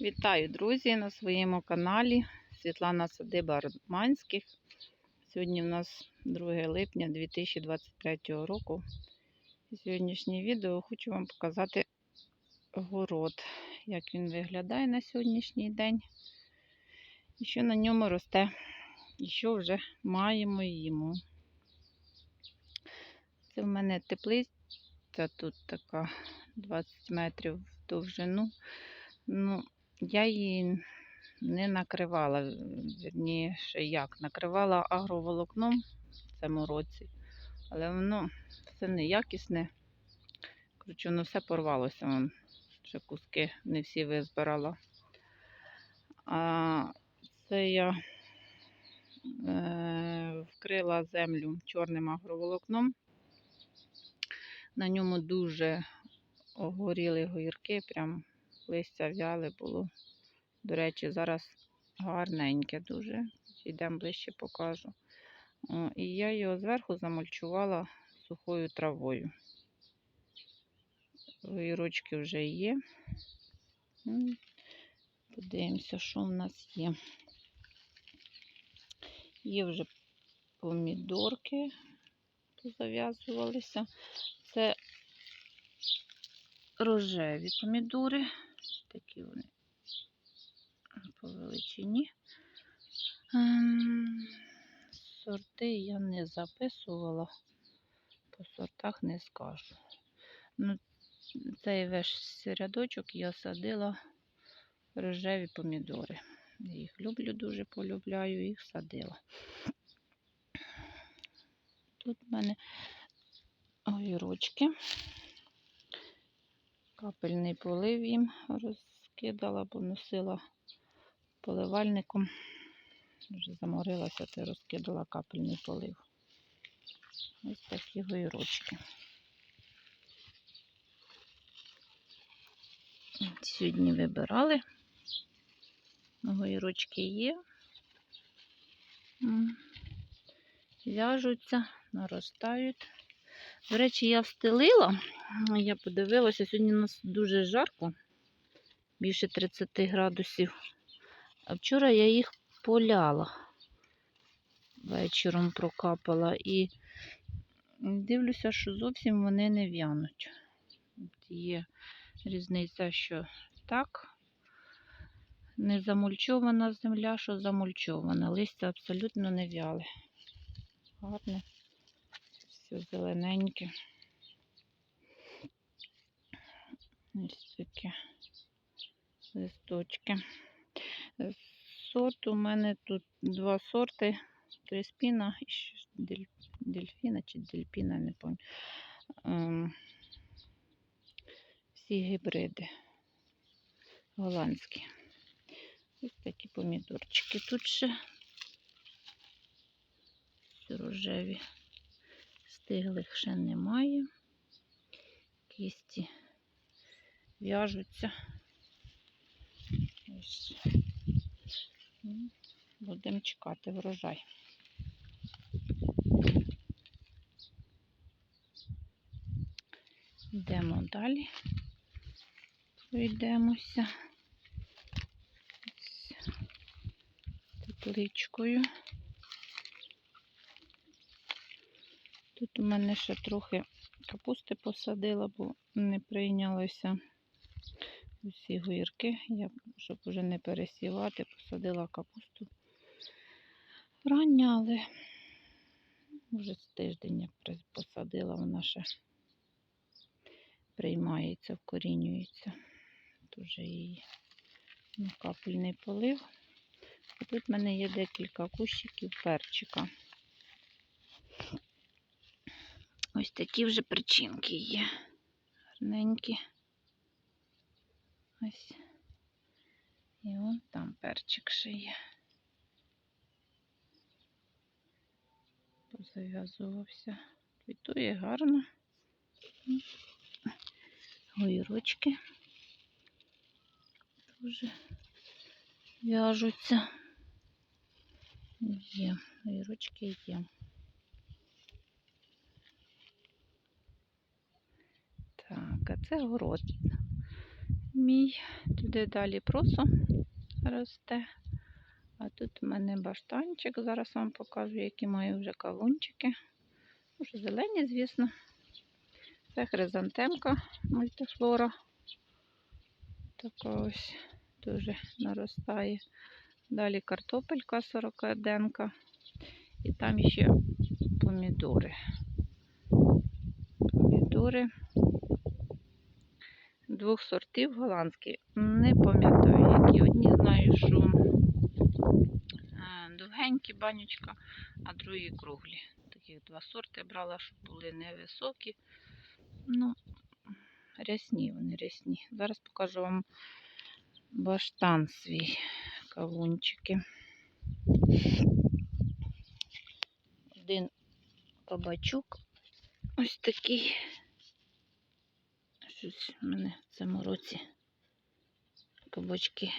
Вітаю, друзі, на своєму каналі Світлана Садиба Романських. Сьогодні в нас 2 липня 2023 року. Сьогоднішнє відео хочу вам показати город, як він виглядає на сьогоднішній день. І що на ньому росте, і що вже маємо їмо. Це в мене теплиця тут така 20 метрів в довжину. Ну, я її не накривала, вірніше як, накривала агроволокном в цьому році, але воно все неякісне. Коротше, воно все порвалося. Вон, ще куски не всі визбирала. А це я е, вкрила землю чорним агроволокном. На ньому дуже огоріли гірки, прям листя в'яле було. До речі, зараз гарненьке дуже. Йдемо ближче покажу. О, І я його зверху замульчувала сухою травою. Вірочки вже є. Подивимося, що в нас є. Є вже помідорки, позав'язувалися. Це рожеві помідори. Такі вони по величині. Ем, Сорти я не записувала, по сортах не скажу. Ну, цей весь рядочок я садила рожеві помідори. Їх люблю, дуже полюбляю, їх садила. Тут в мене огірочки. Капельний полив їм розкидала, бо носила поливальником. Вже заморилася, то розкидала капельний полив. Ось такі гойрочки. Сьогодні вибирали. Гойрочки є. В'яжуться, наростають. До речі, я встелила, я подивилася, сьогодні у нас дуже жарко, більше 30 градусів. А вчора я їх поляла. Вечором прокапала і дивлюся, що зовсім вони не в'януть. Є різниця, що так, не замульчована земля, що замульчована. Листя абсолютно не в'яле. Гарне, все зелененьке. Ось такі листочки. Сорт у мене тут два сорти. Креспіна і дель- дельфіна чи дельпіна, не пам'ятаю. Ем, Всі гібриди голландські. Ось такі помідорчики. Тут ще рожеві. Стиглих ще немає. Кісті в'яжуться. Ось. Будемо чекати врожай. Йдемо далі. Пройдемося. Ось Тепличкою. Тут у мене ще трохи капусти посадила, бо не прийнялося усі гірки. Я, щоб вже не пересівати, посадила капусту рання, але вже з тиждень як посадила, вона ще приймається, вкорінюється. Дуже її на капельний полив. І тут в мене є декілька кущиків перчика. Ось такі вже причинки є. Гарненькі. Ось. І вон там перчик ще є. Позав'язувався. Квітує гарно. Гойрочки дуже в'яжуться. Є, гойрочки є. Так, це город. мій. Туди далі просо росте. А тут у мене баштанчик. Зараз вам покажу, які маю вже кавунчики. Уже зелені, звісно. Це хризантемка мультифлора. Така ось дуже наростає. Далі картопелька 40 денка. І там ще помідори. Помідори двох сортів голландські. Не пам'ятаю, які. Одні знаю, що е, довгенькі банючка, а другі круглі. Таких два сорти брала, щоб були невисокі. Ну, рясні вони рясні. Зараз покажу вам баштан свій кавунчики. Один кабачок. Ось такий. Щось в мене в цьому році кабачки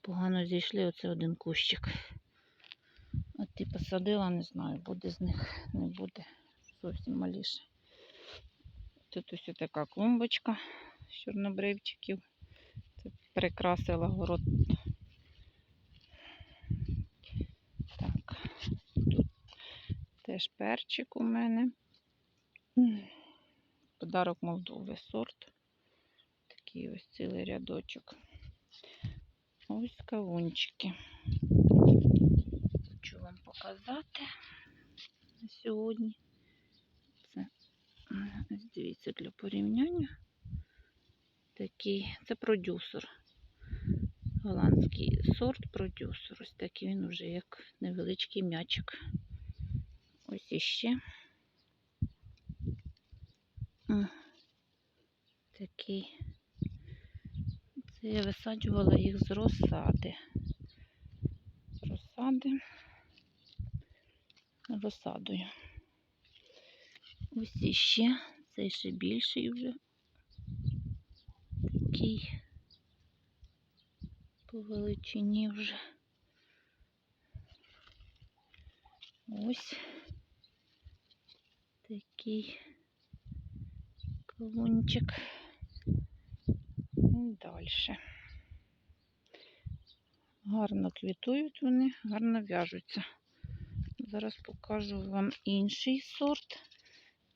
погано зійшли. Оце один кущик. От ти посадила, не знаю, буде з них, не буде. Зовсім маліше. Тут ось така клумбочка з чорнобривчиків. Це прикрасила город. Так, тут теж перчик у мене. Подарок Молдови сорт. Такий ось цілий рядочок. Ось кавунчики. Хочу вам показати на сьогодні. Це ось дивіться для порівняння. Такий, це продюсер. Голландський сорт продюсер. Ось такий він вже як невеличкий м'ячик. Ось іще. Такий. Це я висаджувала їх з розсади. Розсади. Розсадою. Ось іще. Цей ще більший вже. Такий по величині вже. Ось такий кавунчик. І далі. Гарно квітують вони, гарно в'яжуться. Зараз покажу вам інший сорт.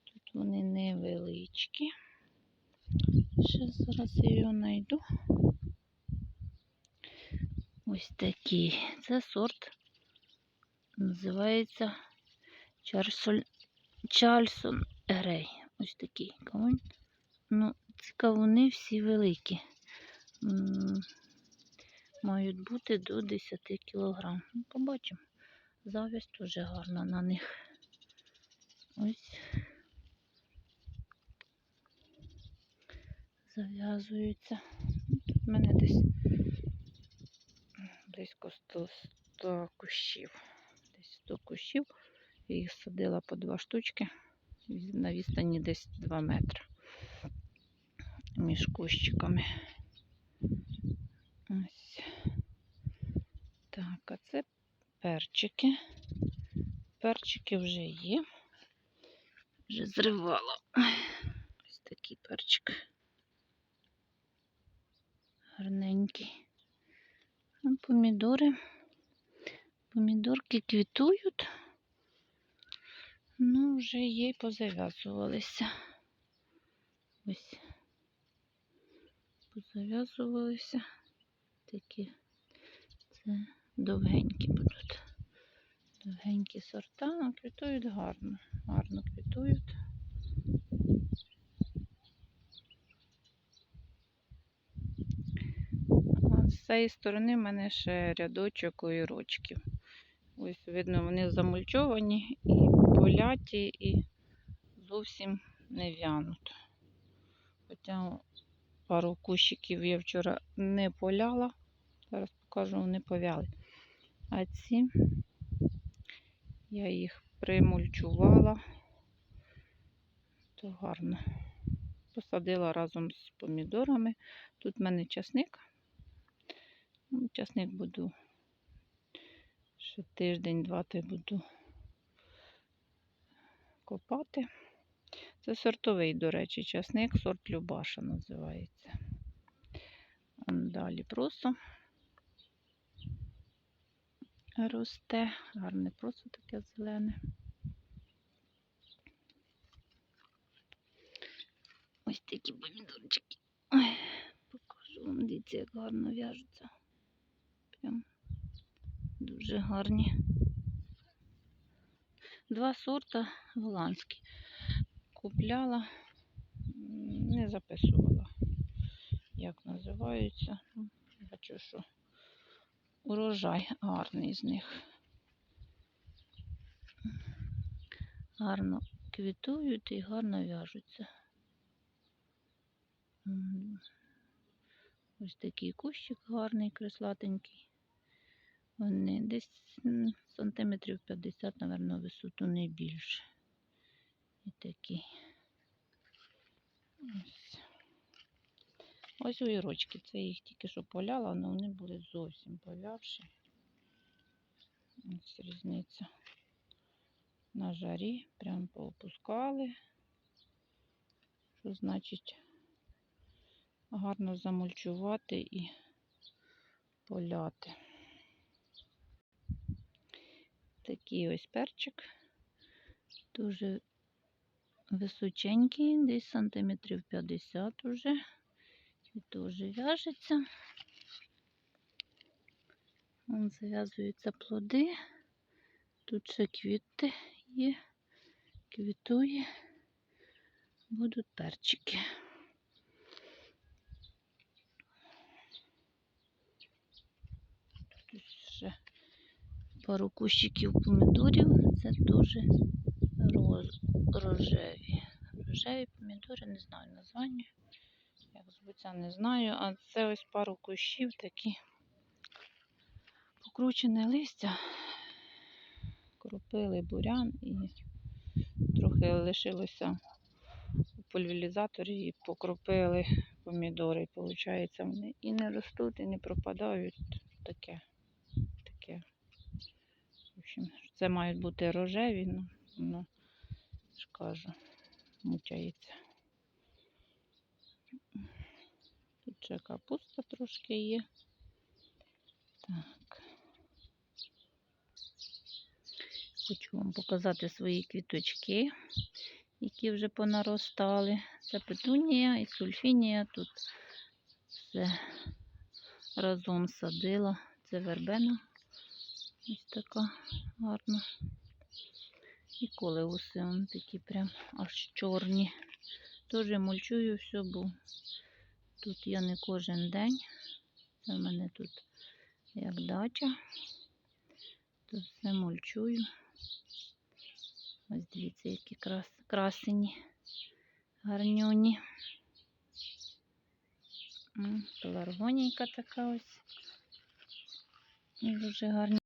Тут вони невеличкі. Ще зараз я його знайду. Ось такий. Це сорт називається Чарсоль... Чарльсон Грей. Ось такий кавун. Ну, ці кавуни всі великі. Мають бути до 10 кг. Ну, побачимо. Завість дуже гарна на них. Ось. Зав'язуються. Тут в мене десь близько 100, 100 кущів. Десь 100 кущів. Я їх садила по два штучки на відстані десь 2 метри між кущиками. Ось. Так, а це перчики. Перчики вже є. Вже зривала. Ось такий перчик. Гарненький. А помідори. Помідорки квітують. Ну, вже є й позав'язувалися. Ось. Позав'язувалися. Такі. Це довгенькі будуть. Довгенькі сорта, а квітують гарно. Гарно квітують. З цієї сторони в мене ще рядочок огірочків. Ось видно, вони замульчовані і поляті, і зовсім не в'януть. Хоча пару кущиків я вчора не поляла. Зараз покажу, вони повяли. А ці я їх примульчувала. То гарно. Посадила разом з помідорами. Тут в мене часник. Ну, Часник буду ще тиждень-два то буду копати. Це сортовий, до речі, часник, сорт Любаша називається. Далі просто росте. Гарне просто таке зелене. Ось такі помідорчики. Покажу вам, дивіться, як гарно в'яжуться. Прям дуже гарні. Два сорта голландські. Купляла, не записувала, як називаються. Бачу, що урожай гарний з них. Гарно квітують і гарно в'яжуться. Ось такий кущик гарний, креслатенький. Вони десь сантиметрів 50, напевно, висоту не більше. І такі. Ось. Ось огірочки. Це їх тільки що поляла, але вони були зовсім повявші. Ось різниця. На жарі прям поопускали. Що значить гарно замульчувати і поляти. Такий ось перчик. Дуже височенький, десь сантиметрів 50 уже. І теж в'яжеться. Вон зав'язуються плоди. Тут ще квіти є, квітує. Будуть перчики. Тут ще пару кущиків помідорів. Це роз, рожеві. Рожеві помідори, не знаю названня. Як звуться, не знаю. А це ось пару кущів такі покручене листя. Кропили бурян і трохи лишилося у пульверізаторі і покропили помідори. І виходить, вони і не ростуть, і не пропадають. Таке. Таке. В общем, це мають бути рожеві, ну, ну ж кажу, мучається. Тут ще капуста трошки є. Так. Хочу вам показати свої квіточки, які вже понаростали. Це петунія і сульфінія. Тут все разом садила. Це вербена. Ось така гарна. І колеуси вон такі прям аж чорні. Теж мульчую все, бо тут я не кожен день. Це в мене тут як дача. Тут все мульчую. Ось дивіться, які крас... красені, гарнюні. Пеларгонійка така ось. Дуже гарні.